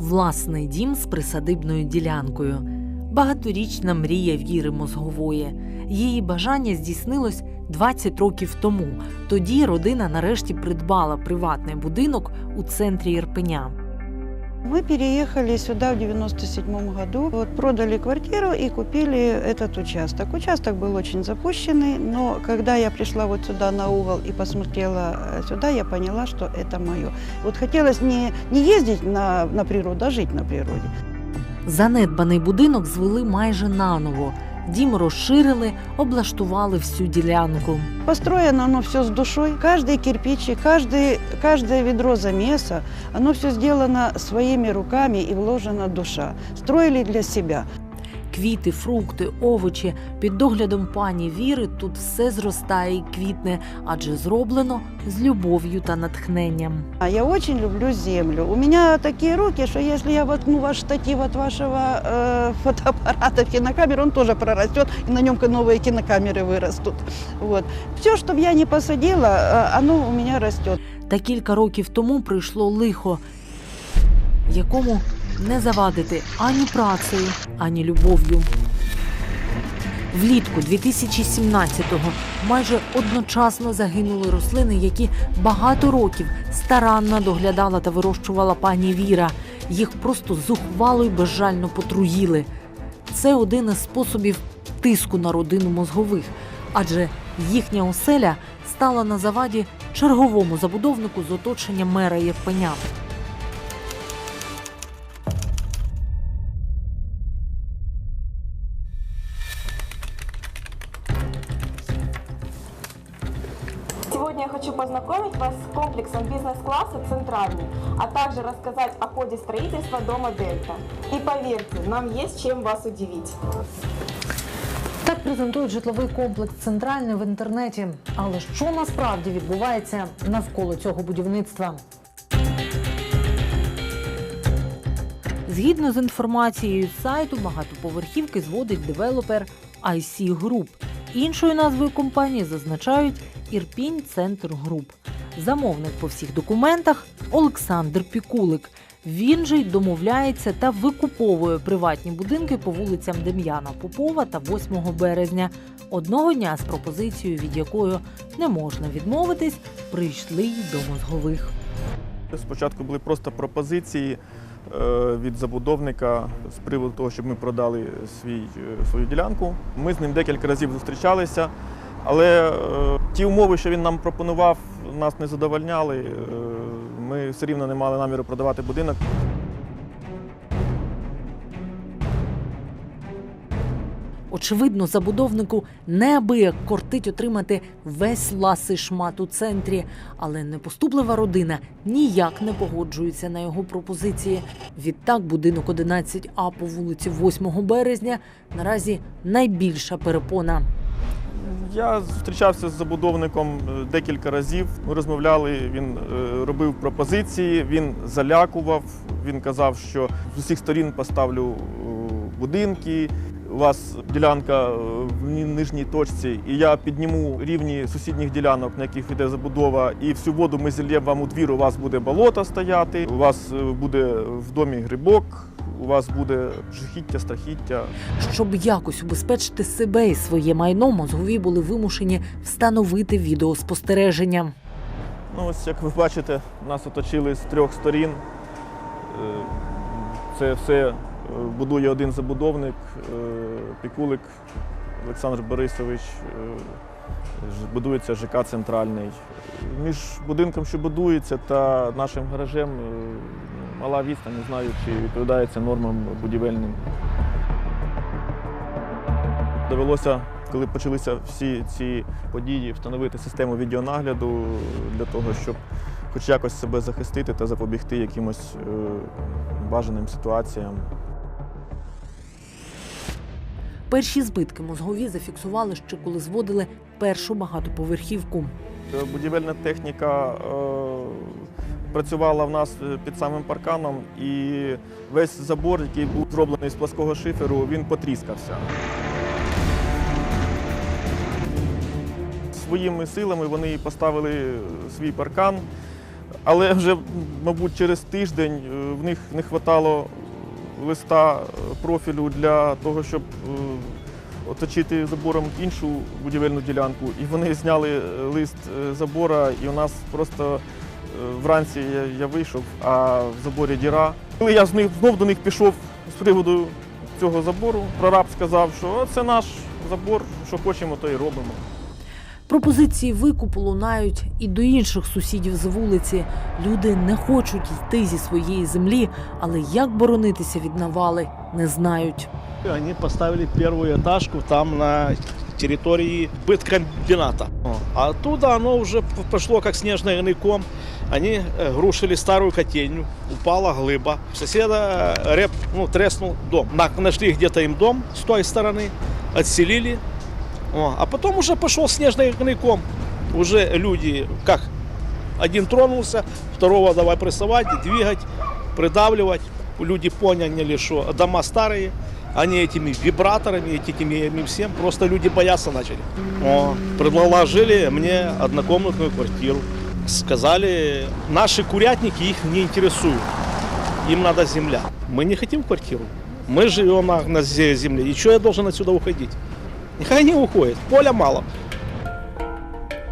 власний дім з присадибною ділянкою. Багаторічна мрія Віри Мозгової. Її бажання здійснилось 20 років тому. Тоді родина нарешті придбала приватний будинок у центрі Ірпеня. Мы переехали сюда в 97 году, вот продали квартиру и купили этот участок. Участок был очень запущенный, но когда я пришла вот сюда на угол и посмотрела э, сюда, я поняла, что это мое. Вот хотелось не, не ездить на, на природу, а жить на природе. Занедбаний будинок звели майже наново. Дім розширили, облаштували всю ділянку. Построено оно все з душою. Кожен кирпичик, кожне відро замеса, оно все зроблено своїми руками і вложена душа. Строїли для себя Квіти, фрукти, овочі. Під доглядом пані Віри тут все зростає і квітне, адже зроблено з любов'ю та натхненням. А я очень люблю землю. У меня такие руки, что если я воткну ваш штатив от вашего э, фотоаппарата в кинокамеру, он тоже прорастет, и на нем новые кинокамеры вырастут. Вот. Все, что б я не посадила, э, оно у меня растет. Та кілька років тому прийшло лихо, якому не завадити ані працею, ані любов'ю. Влітку 2017-го майже одночасно загинули рослини, які багато років старанно доглядала та вирощувала пані Віра. Їх просто зухвало й безжально потруїли. Це один із способів тиску на родину мозгових, адже їхня оселя стала на заваді черговому забудовнику з оточення мера Єрпеня. Дома «Дельта». И поверьте, нам есть чем вас удивить. Так презентують житловий комплекс центральний в інтернеті. Але що насправді відбувається навколо цього будівництва? Згідно з інформацією з сайту, багатоповерхівки зводить девелопер IC Group. Іншою назвою компанії зазначають Ірпінь Центр Груп. Замовник по всіх документах Олександр Пікулик. Він же й домовляється та викуповує приватні будинки по вулицям Дем'яна Попова та 8 березня. Одного дня з пропозицією, від якої не можна відмовитись, прийшли й до мозгових. Спочатку були просто пропозиції е, від забудовника з приводу того, щоб ми продали свій, е, свою ділянку. Ми з ним декілька разів зустрічалися, але е, ті умови, що він нам пропонував, нас не задовольняли. Е, Ми все рівно не мали наміру продавати будинок. Очевидно, забудовнику неабияк кортить отримати весь ласий шмат у центрі, але непоступлива родина ніяк не погоджується на його пропозиції. Відтак, будинок 11А по вулиці 8 березня наразі найбільша перепона. Я зустрічався з забудовником е, декілька разів. Ми розмовляли. Він е, робив пропозиції, він залякував. Він казав, що з усіх сторін поставлю е, будинки. У вас ділянка в нижній точці, і я підніму рівні сусідніх ділянок, на яких йде забудова, і всю воду ми зільємо вам у двір. У вас буде болото стояти, у вас буде в домі грибок, у вас буде жахіття, страхіття. Щоб якось убезпечити себе і своє майно, мозгові були вимушені встановити відеоспостереження. Ну, ось як ви бачите, нас оточили з трьох сторін. Е, Це все е, будує один забудовник, е, Пікулик Олександр Борисович. Будується ЖК Центральний. Між будинком, що будується, та нашим гаражем мала відстань, не знаю, чи відповідає це нормам будівельним. Довелося, коли почалися всі ці події, встановити систему відеонагляду для того, щоб хоч якось себе захистити та запобігти якимось е, бажаним ситуаціям. Перші збитки мозгові зафіксували ще коли зводили першу багатоповерхівку. Е, Будівельна техніка е, працювала в нас е, під самим парканом, і весь забор, який був зроблений з плоского шиферу, він потріскався. Своїми силами вони поставили свій паркан. Але вже, мабуть, через тиждень е, в них не вистачало листа е, профілю для того, щоб оточити забором іншу будівельну ділянку. І вони зняли лист забора, і у нас просто вранці я, я вийшов, а в заборі діра. Коли я з них знов до них пішов з приводу цього забору, прораб сказав, що це наш забор, що хочемо, то і робимо. Пропозиції викупу лунають і до інших сусідів з вулиці. Люди не хочуть йти зі своєї землі, але як боронитися від навали, не знають. Они поставили первую этажку там на территории быткомбината. А оттуда оно уже п- пошло как снежный ком. Они э, грушили старую котельню, упала глыба. Соседа э, реп, ну, треснул дом. На- Нашли где-то им дом с той стороны, отселили. О, а потом уже пошел снежный ком. Уже люди, как, один тронулся, второго давай прессовать, двигать, придавливать. Люди поняли, что дома старые, они этими вибраторами, этими всем, просто люди бояться начали. О, предложили мне однокомнатную квартиру. Сказали, наши курятники их не интересуют. Им надо земля. Мы не хотим квартиру. Мы живем на, на зе- земле. И что я должен отсюда уходить? Нехай не уходит. Поля мало.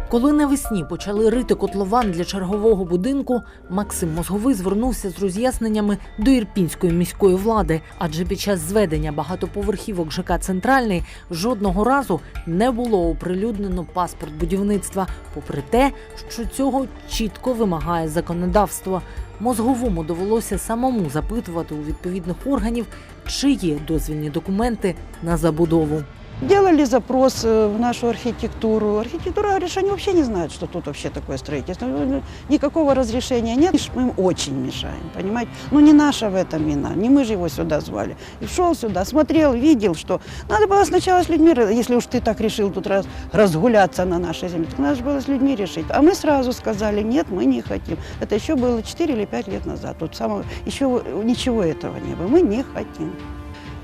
Коли навесні почали рити котлован для чергового будинку, Максим Мозговий звернувся з роз'ясненнями до ірпінської міської влади, адже під час зведення багатоповерхівок ЖК Центральний жодного разу не було оприлюднено паспорт будівництва, попри те, що цього чітко вимагає законодавство. Мозговому довелося самому запитувати у відповідних органів, чи є дозвільні документи на забудову. Делали запрос э, в нашу архитектуру. Архитектура говорит, что они вообще не знают, что тут вообще такое строительство. Ну, Никакого разрешения нет, мы им очень мешаем, понимаете? Ну не наша в этом вина, не мы же его сюда звали. И шел сюда, смотрел, видел, что надо было сначала с людьми, если уж ты так решил тут раз, разгуляться на нашей земле, так надо было с людьми решить. А мы сразу сказали, нет, мы не хотим. Это еще было 4 или 5 лет назад. Тут самого, еще ничего этого не было. Мы не хотим.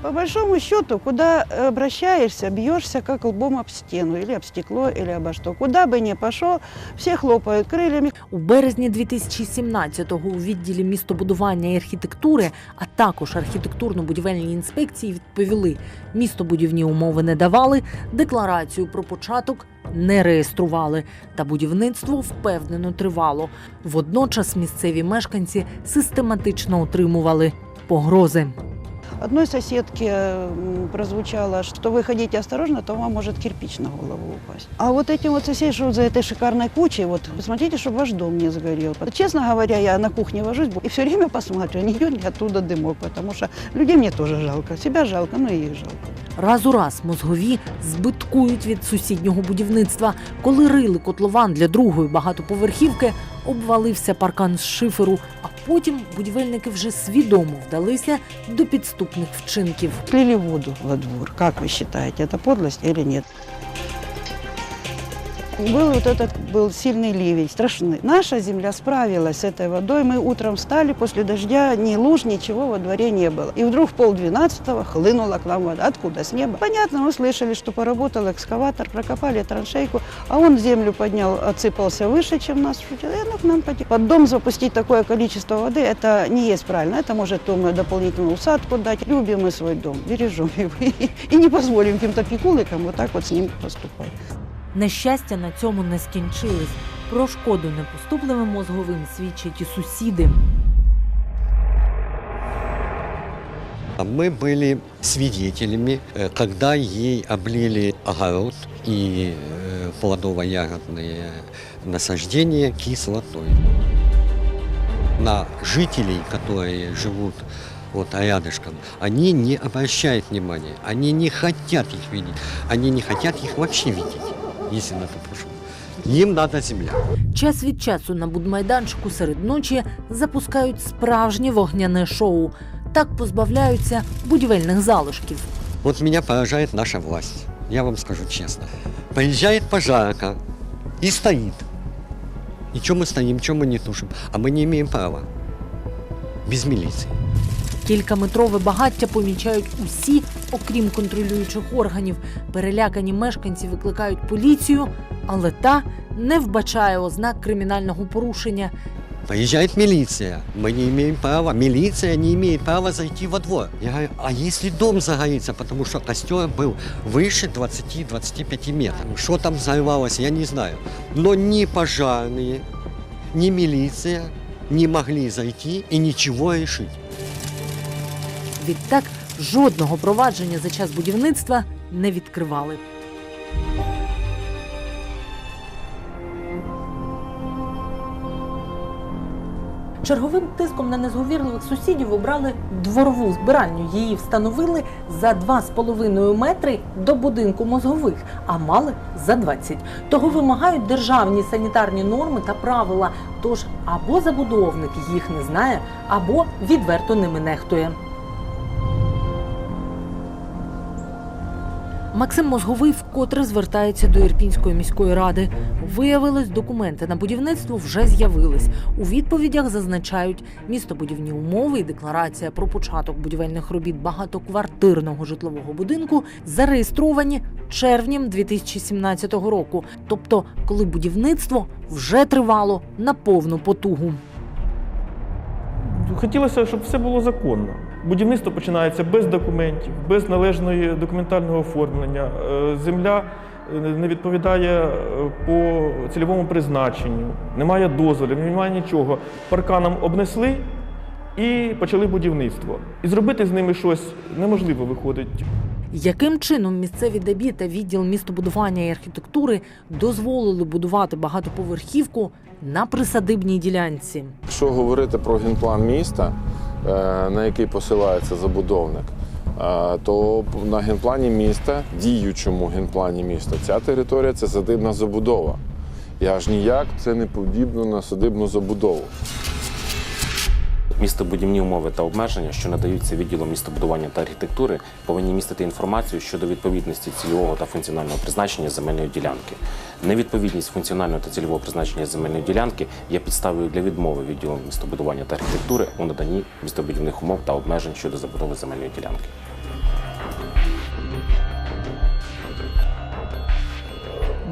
По большому счету, куда обращаешься, бьешься как лбом об стену, или об стекло, или обо что. Куда бы ни пошел, все хлопают крыльями. У березні 2017-го у відділі містобудування і архітектури, а також архітектурно-будівельній інспекції відповіли, містобудівні умови не давали, декларацію про початок не реєстрували, та будівництво впевнено тривало. Водночас місцеві мешканці систематично отримували погрози. Одной соседке м, прозвучало, что вы ходите осторожно, то вам может кирпич на голову упасть. А вот этим вот соседям живут за этой шикарной кучей, вот посмотрите, чтобы ваш дом не сгорел. Честно говоря, я на кухне вожусь и все время посматриваю, не идет ли оттуда дымок, потому что людей мне тоже жалко, себя жалко, но и их жалко. Раз у раз мозгові збиткують від сусіднього будівництва. Коли рили котлован для другої багатоповерхівки, обвалився паркан з шиферу, а потім будівельники вже свідомо вдалися до підступних вчинків. Слили воду во двор. Як ви вважаєте, це подлость чи нет? Был вот этот был сильный ливень, страшный. Наша земля справилась с этой водой. Мы утром встали, после дождя ни луж, ничего во дворе не было. И вдруг в полдвенадцатого хлынула к нам вода. Откуда? С неба. Понятно, мы слышали, что поработал экскаватор, прокопали траншейку, а он землю поднял, отсыпался выше, чем нас. И оно к нам потекло. Под дом запустить такое количество воды, это не есть правильно. Это может думаю, дополнительную усадку дать. Любим мы свой дом, бережем его и не позволим каким-то пикуликам вот так вот с ним поступать. Нещастя на цьому не скінчились. Про шкоду непоступливим мозговим свідчать і сусіди. А Мы были свидетелями, э, когда ей облили огород и э, плодово-ягодные насаждения кислотой. На жителей, которые живут вот рядышком, они не обращают внимания, они не хотят их видеть, они не хотят их вообще видеть, если на то пошло. Им надо земля. Час від часу на будмайданчику серед ночі запускають справжнє вогняне шоу. Так позбавляються будівельних залишків. Вот меня поражает наша власть. Я вам скажу честно. Приезжает пожарка и стоит. И что мы стоим, что мы не тушим? А мы не имеем права. Без милиции. Кількаметрове багаття помічають усі, окрім контролюючих органів. Перелякані мешканці викликають поліцію, але та не вбачає ознак кримінального порушення. Приезжает милиция. Мы не имеем права. Милиция не имеет права зайти во двор. Я говорю, а если дом загорится, потому что костер был выше 20-25 метров. Что там взорвалось, я не знаю. Но ни пожарные, ни милиция не могли зайти и ничего решить. Відтак жодного провадження за час будівництва не відкривали. Черговим тиском на незговірливих сусідів обрали дворову збиральню. Її встановили за 2,5 метри до будинку мозгових, а мали за 20. Того вимагають державні санітарні норми та правила. Тож або забудовник їх не знає, або відверто ними нехтує. Максим Мозговий вкотре звертається до Ірпінської міської ради. Виявилось, документи на будівництво вже з'явились. У відповідях зазначають містобудівні умови і декларація про початок будівельних робіт багатоквартирного житлового будинку зареєстровані червнем 2017 року, тобто коли будівництво вже тривало на повну потугу. Хотілося, щоб все було законно. Будівництво починається без документів, без належної документального оформлення. Е, Земля е, не відповідає е, по цільовому призначенню, немає дозволів, немає нічого. Парканом обнесли і почали будівництво. І зробити з ними щось неможливо виходить. Яким чином місцеві ДАБІ та відділ містобудування і архітектури дозволили будувати багатоповерхівку на присадибній ділянці? Якщо говорити про генплан міста, на який посилається забудовник, е, то на генплані міста, діючому генплані міста, ця територія це садибна забудова. І аж ніяк це не подібно на садибну забудову. Містобудівні умови та обмеження, що надаються відділом містобудування та архітектури, повинні містити інформацію щодо відповідності цільового та функціонального призначення земельної ділянки. Невідповідність функціонального та цільового призначення земельної ділянки є підставою для відмови відділу містобудування та архітектури у наданні містобудівних умов та обмежень щодо забудови земельної ділянки.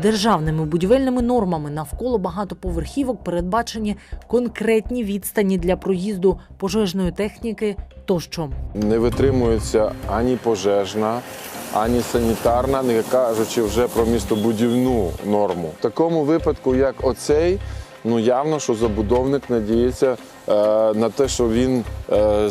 Державними будівельними нормами навколо багатоповерхівок передбачені конкретні відстані для проїзду пожежної техніки тощо. Не витримується ані пожежна, ані санітарна, не кажучи вже про містобудівну норму. В такому випадку, як оцей, ну явно, що забудовник надіється на те, що він е,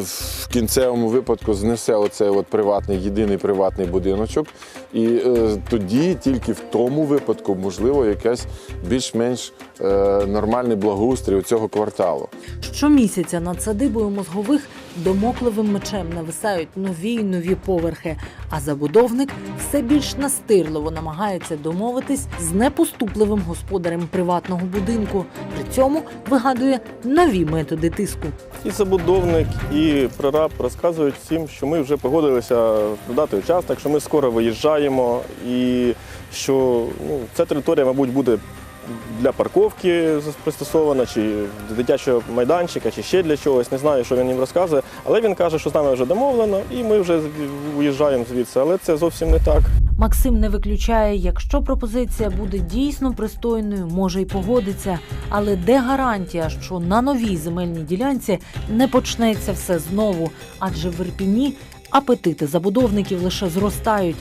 в кінцевому випадку знесе оцей от приватний, єдиний приватний будиночок. І е, тоді тільки в тому випадку можливо якесь більш-менш е, нормальний благоустрій у цього кварталу. Щомісяця над садибою мозгових домокливим мечем нависають нові й нові поверхи, а забудовник все більш настирливо намагається домовитись з непоступливим господарем приватного будинку. При цьому вигадує нові методи тиску. І забудовник, і прораб розказують всім, що ми вже погодилися продати участок, що ми скоро виїжджаємо, і що ну, ця територія, мабуть, буде для парковки пристосована, чи дитячого майданчика, чи ще для чогось. Не знаю, що він їм розказує. Але він каже, що з нами вже домовлено, і ми вже виїжджаємо звідси. Але це зовсім не так. Максим не виключає, якщо пропозиція буде дійсно пристойною, може й погодиться. Але де гарантія, що на новій земельній ділянці не почнеться все знову? Адже в Ірпіні апетити забудовників лише зростають.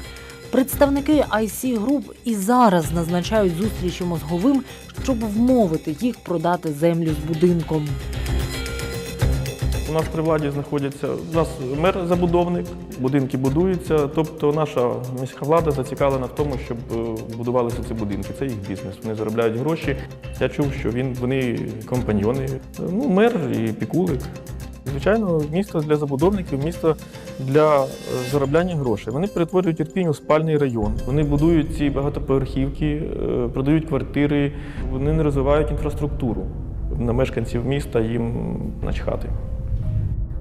Представники IC Group і зараз назначають зустрічі мозговим, щоб вмовити їх продати землю з будинком. У нас при владі знаходяться у нас мер-забудовник, будинки будуються. Тобто наша міська влада зацікавлена в тому, щоб е, будувалися ці будинки. Це їх бізнес. Вони заробляють гроші. Я чув, що він вони компаньйони. Ну, мер і пікулик. Звичайно, місто для забудовників, місто для е, заробляння грошей. Вони перетворюють Ірпінь у спальний район. Вони будують ці багатоповерхівки, е, продають квартири, вони не розвивають інфраструктуру. На мешканців міста їм начхати.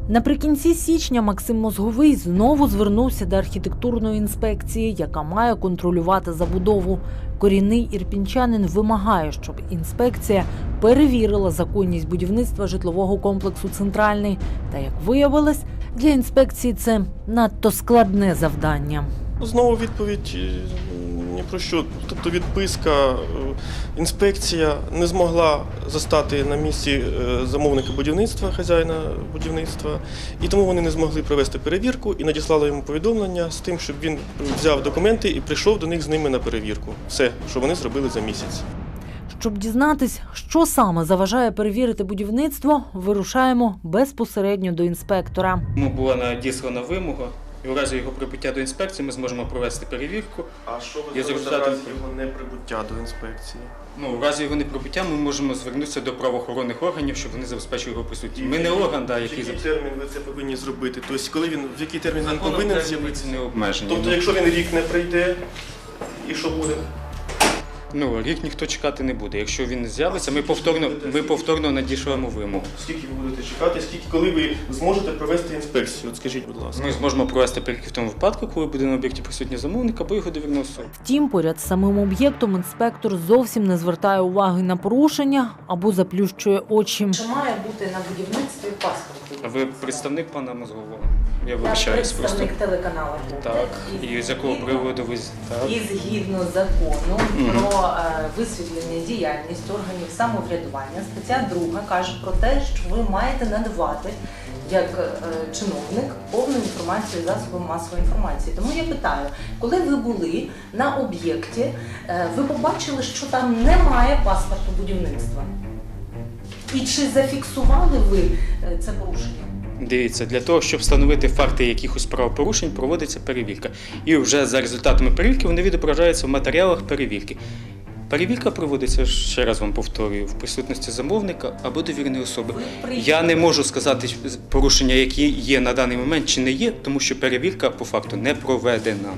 Наприкінці січня Максим Мозговий знову звернувся до архітектурної інспекції, яка має контролювати забудову. Корінний ірпінчанин вимагає, щоб інспекція перевірила законність будівництва житлового комплексу Центральний. Та як виявилось, для інспекції це надто складне завдання. Знову відповідь про що. Тобто відписка, е, інспекція не змогла застати на місці е, замовника будівництва, хазяїна будівництва, і тому вони не змогли провести перевірку і надіслали йому повідомлення з тим, щоб він взяв документи і прийшов до них з ними на перевірку. Все, що вони зробили за місяць. Щоб дізнатись, що саме заважає перевірити будівництво, вирушаємо безпосередньо до інспектора. Йому була надіслана вимога, і у разі його прибуття до інспекції ми зможемо провести перевірку. А що ви Я зробили за разі його неприбуття до інспекції? Ну, у разі його неприбуття ми можемо звернутися до правоохоронних органів, щоб вони забезпечили його присутність. Ми не орган, да, який який термін ви це повинні зробити? Тобто, коли він в який термін він повинен з'явитися? не обмежені. Тобто, Ну, якщо він рік не прийде, і що буде? Ну, рік ніхто чекати не буде. Якщо він з'явиться, ми повторно, ми повторно надішлемо вимогу. Скільки ви будете чекати, скільки коли ви зможете провести інспекцію? От скажіть, будь ласка. Ми зможемо провести перевірки в тому випадку, коли буде на об'єкті присутній замовник або його довірна особа. Втім, поряд з самим об'єктом інспектор зовсім не звертає уваги на порушення або заплющує очі. Чи має бути на будівництві паспорт? А ви представник пана Мозгового? Я вибачаюсь просто. телеканалу. Так. І з якого приводу ви з- так? І згідно закону Мгм. про е, висвітлення діяльність органів самоврядування, стаття 2 каже про те, що ви маєте надавати як е, чиновник повну інформацію засобам масової інформації. Тому я питаю, коли ви були на об'єкті, е, ви побачили, що там немає паспорту будівництва? І чи зафіксували ви е, це порушення? Дивіться, для того, щоб встановити факти якихось правопорушень, проводиться перевірка. І вже за результатами перевірки вони відображаються в матеріалах перевірки. Перевірка проводиться, ще раз вам повторюю, в присутності замовника або довіреної особи. Я не можу сказати порушення, які є на даний момент чи не є, тому що перевірка по факту не проведена.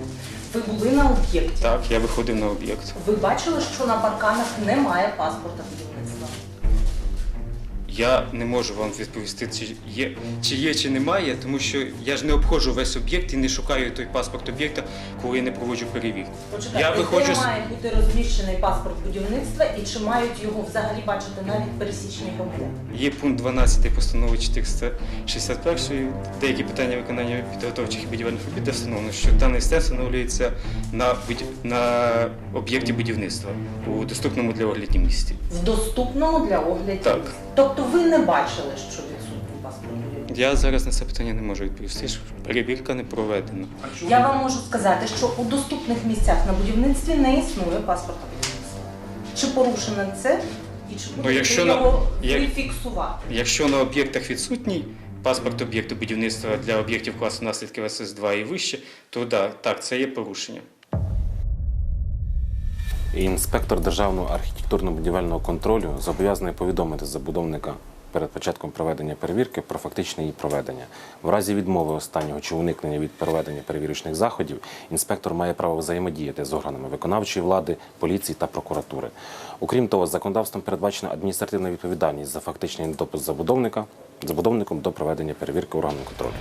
Ви були на об'єкті. Так, я виходив на об'єкт. Ви бачили, що на парканах немає паспорта будівництва? Я не можу вам відповісти, чи є, чи є, чи немає, тому що я ж не обходжу весь об'єкт і не шукаю той паспорт об'єкта, коли я не проводжу перевірку. Почекайте, Я виходжу де з- має бути розміщений паспорт будівництва і чи мають його взагалі бачити навіть пересічні громадяни? Є пункт 12 постанови 461 деякі питання виконання підготовчих і будівельних робіт, де встановлено, що даний стенд встановлюється на, будь... на об'єкті будівництва у доступному для огляді місці. В доступному для огляду. Так. Тобто ви не бачили, що відсутній паспорт? Я зараз на це питання не можу відповісти. що Перевірка не проведена. Я вам можу сказати, що у доступних місцях на будівництві не існує паспорта будівництва. Чи порушено це і чи будете якщо його як- фіксувати? Якщо на об'єктах відсутній паспорт об'єкту будівництва для об'єктів класу наслідків СС2 і вище, то да, так, це є порушення. Інспектор державного архітектурно-будівельного контролю зобов'язаний повідомити забудовника перед початком проведення перевірки про фактичне її проведення. В разі відмови останнього чи уникнення від проведення перевірочних заходів, інспектор має право взаємодіяти з органами виконавчої влади, поліції та прокуратури. Окрім того, законодавством передбачена адміністративна відповідальність за фактичний недопуск забудовника забудовником до проведення перевірки органом контролю.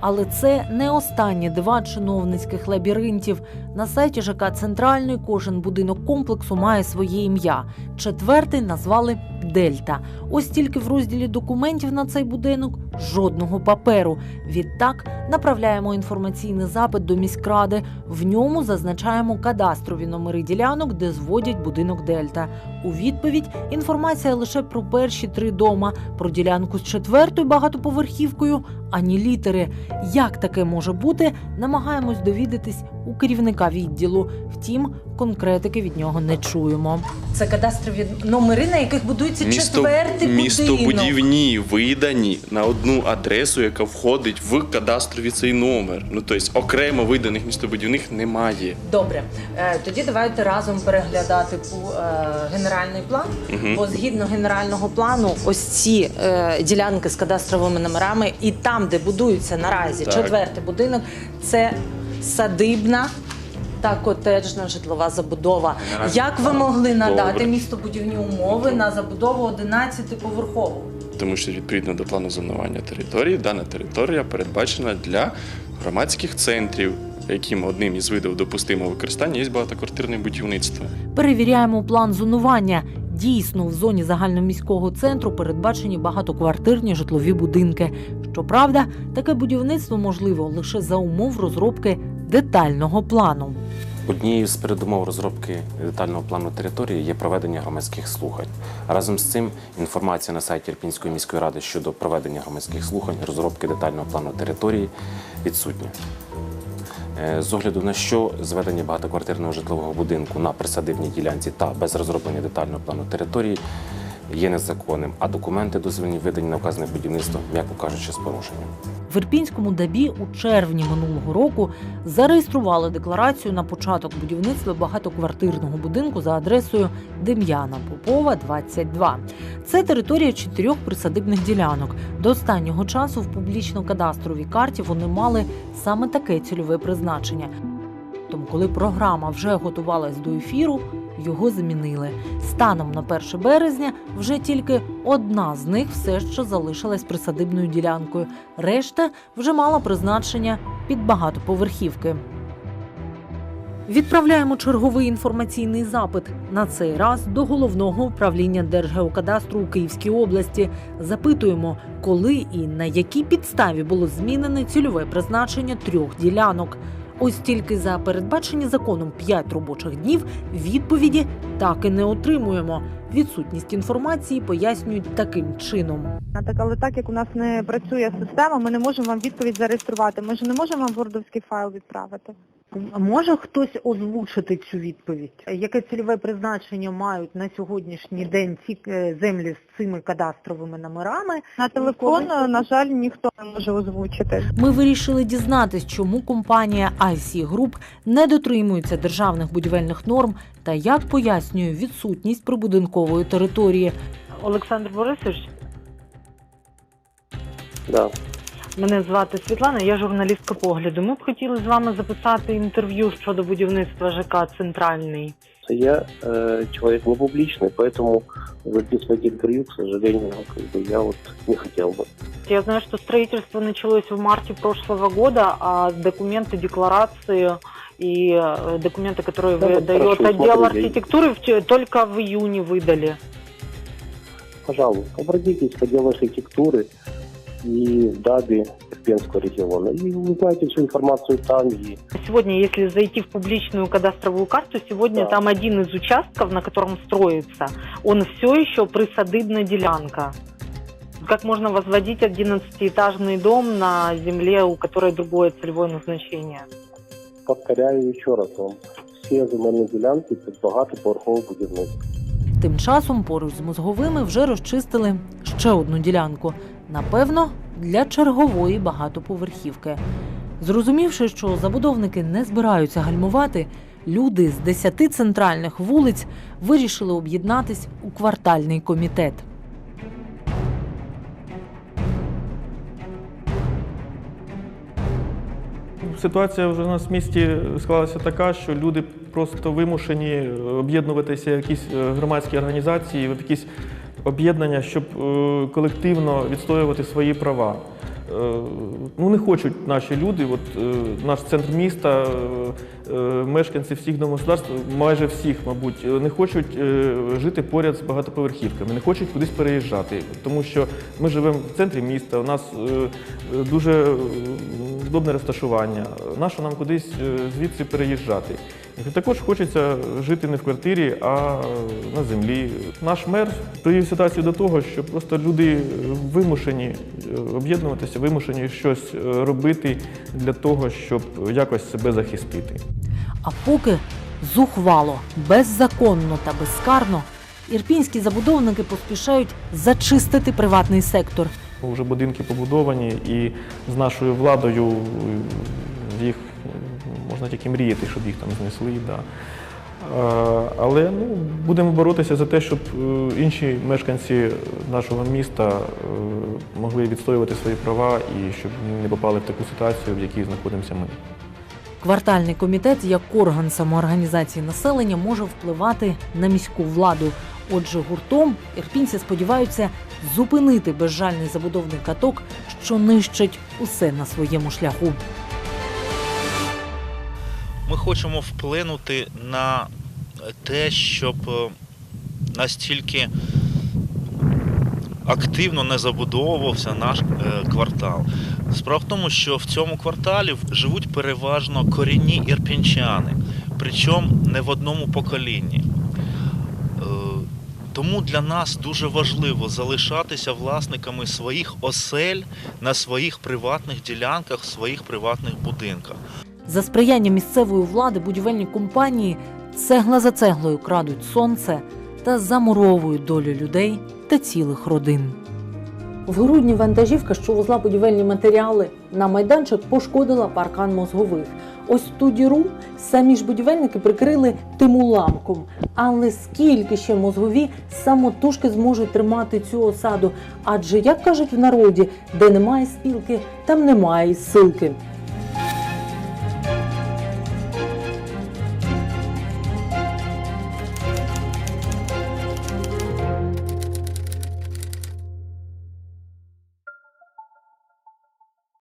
Але це не останні два чиновницьких лабіринтів. На сайті ЖК Центральний кожен будинок комплексу має своє ім'я. Четвертий назвали Дельта. Ось тільки в розділі документів на цей будинок жодного паперу. Відтак направляємо інформаційний запит до міськради. В ньому зазначаємо кадастрові номери ділянок, де зводять будинок Дельта. У відповідь інформація лише про перші три дома, про ділянку з четвертою багатоповерхівкою, ані літери. Як таке може бути, намагаємось довідатись у керівника відділу. Втім, конкретики від нього не чуємо. Це кадастрові номери, на яких будується четвертий будинок. містобудівні видані на одну адресу, яка входить в кадастрові цей номер. Ну тобто окремо виданих містобудівних немає. Добре, Е, тоді давайте разом переглядати е, генеральний план. Мгм. Бо згідно генерального плану, ось ці е, ділянки з кадастровими номерами, і там, де будується наразі Так. четвертий будинок, це садибна. Та котеджна житлова забудова. Генеральний Як ви план. могли надати Добре. містобудівні умови на забудову 11-поверхову? Тому що відповідно до плану зонування території, дана територія передбачена для громадських центрів, яким одним із видів допустимого використання є багатоквартирне будівництво. Перевіряємо план зонування. Дійсно, в зоні загальноміського центру передбачені багатоквартирні житлові будинки. Щоправда, таке будівництво можливо лише за умов розробки детального плану. Однією з передумов розробки детального плану території є проведення громадських слухань. Разом з цим інформація на сайті Ірпінської міської ради щодо проведення громадських слухань, розробки детального плану території відсутня. Е, З огляду на що зведення багатоквартирного житлового будинку на присадибній ділянці та без розроблення детального плану території є незаконним, а документи дозвільні видані на вказане будівництво, м'яко кажучи, з порушенням. В Ірпінському ДАБІ у червні минулого року зареєстрували декларацію на початок будівництва багатоквартирного будинку за адресою Дем'яна Попова, 22. Це територія чотирьох присадибних ділянок. До останнього часу в публічно-кадастровій карті вони мали саме таке цільове призначення. Тому, коли програма вже готувалась до ефіру, його замінили. Станом на 1 березня вже тільки одна з них все ще залишилась присадибною ділянкою. Решта вже мала призначення під багатоповерхівки. Відправляємо черговий інформаційний запит на цей раз до головного управління Держгеокадастру у Київській області. Запитуємо, коли і на якій підставі було змінене цільове призначення трьох ділянок. Ось тільки за передбачені законом 5 робочих днів відповіді так і не отримуємо. Відсутність інформації пояснюють таким чином. Але так як у нас не працює система, ми не можемо вам відповідь зареєструвати. Ми ж не можемо вам вордовський файл відправити. Може хтось озвучити цю відповідь? Яке цільове призначення мають на сьогоднішній день ці е, землі з цими кадастровими номерами? На телефон, на жаль, ніхто не може озвучити. Ми вирішили дізнатись, чому компанія IC Group не дотримується державних будівельних норм та як пояснює відсутність прибудинкової території. Олександр Борисович, Да. мене звати Світлана, я журналістка погляду. Ми б хотіли з вами записати інтерв'ю щодо будівництва ЖК Центральний. Я э, человек не публичный, поэтому записывать интервью, к сожалению, как бы я вот не хотел бы. Я знаю, что строительство началось в марте прошлого года, а документы, декларации и э, документы, которые Да, вот выдает прошу, отдел смотрю, я- архитектуры, в те- только в июне выдали. Пожалуйста, обратитесь в отдел архитектуры и в ДАБе Ирпенского региона. И узнаете всю информацию там. И Сегодня, если зайти в публичную кадастровую карту, сегодня Да. там один из участков, на котором строится, он все еще присадыбная делянка. Как можно возводить 11-этажный дом на земле, у которой другое целевое назначение? повторяю еще раз вам. Все земельні ділянки – це багатоповерхове будівництво. Тим часом поруч з мозговими вже розчистили ще одну ділянку. Напевно, для чергової багатоповерхівки. Зрозумівши, що забудовники не збираються гальмувати, люди з десяти центральних вулиць вирішили об'єднатись у квартальний комітет. Ситуація вже у нас в місті склалася така, що люди просто вимушені об'єднуватися в якісь е, громадські організації, в якісь об'єднання, щоб е, колективно відстоювати свої права. Е, Ну, не хочуть наші люди, от е, наш центр міста, мешканці всіх домогосподарств, майже всіх, мабуть, не хочуть жити поряд з багатоповерхівками, не хочуть кудись переїжджати, тому що ми живемо в центрі міста, у нас дуже удобне розташування. Нащо нам кудись звідси переїжджати? Також хочеться жити не в квартирі, а на землі. Наш мер привів ситуацію до того, що просто люди вимушені е, об'єднуватися, вимушені щось е, робити для того, щоб якось себе захистити. А поки зухвало, беззаконно та безкарно, ірпінські забудовники поспішають зачистити приватний сектор. Вже будинки побудовані, і з нашою владою е, їх можна тільки мріяти, щоб їх там знесли. Да. Але ну, будемо боротися за те, щоб е, інші мешканці нашого міста е, могли відстоювати свої права і щоб не попали в таку ситуацію, в якій знаходимося ми. Квартальний комітет як орган самоорганізації населення може впливати на міську владу. Отже, гуртом ірпінці сподіваються зупинити безжальний забудовний каток, що нищить усе на своєму шляху. Ми хочемо вплинути на те, щоб е, настільки активно не забудовувався наш е, квартал. Справа в тому, що в цьому кварталі живуть переважно корінні ірпінчани. причому не в одному поколінні. Е, Тому для нас дуже важливо залишатися власниками своїх осель на своїх приватних ділянках, в своїх приватних будинках. За сприяння місцевої влади будівельні компанії цегла за цеглою крадуть сонце та замуровують долю людей та цілих родин. В грудні вантажівка, що везла будівельні матеріали на майданчик, пошкодила паркан мозгових. Ось ту діру самі ж будівельники прикрили тим уламком. Але скільки ще мозгові самотужки зможуть тримати цю осаду? Адже, як кажуть в народі, де немає спілки, там немає й силки.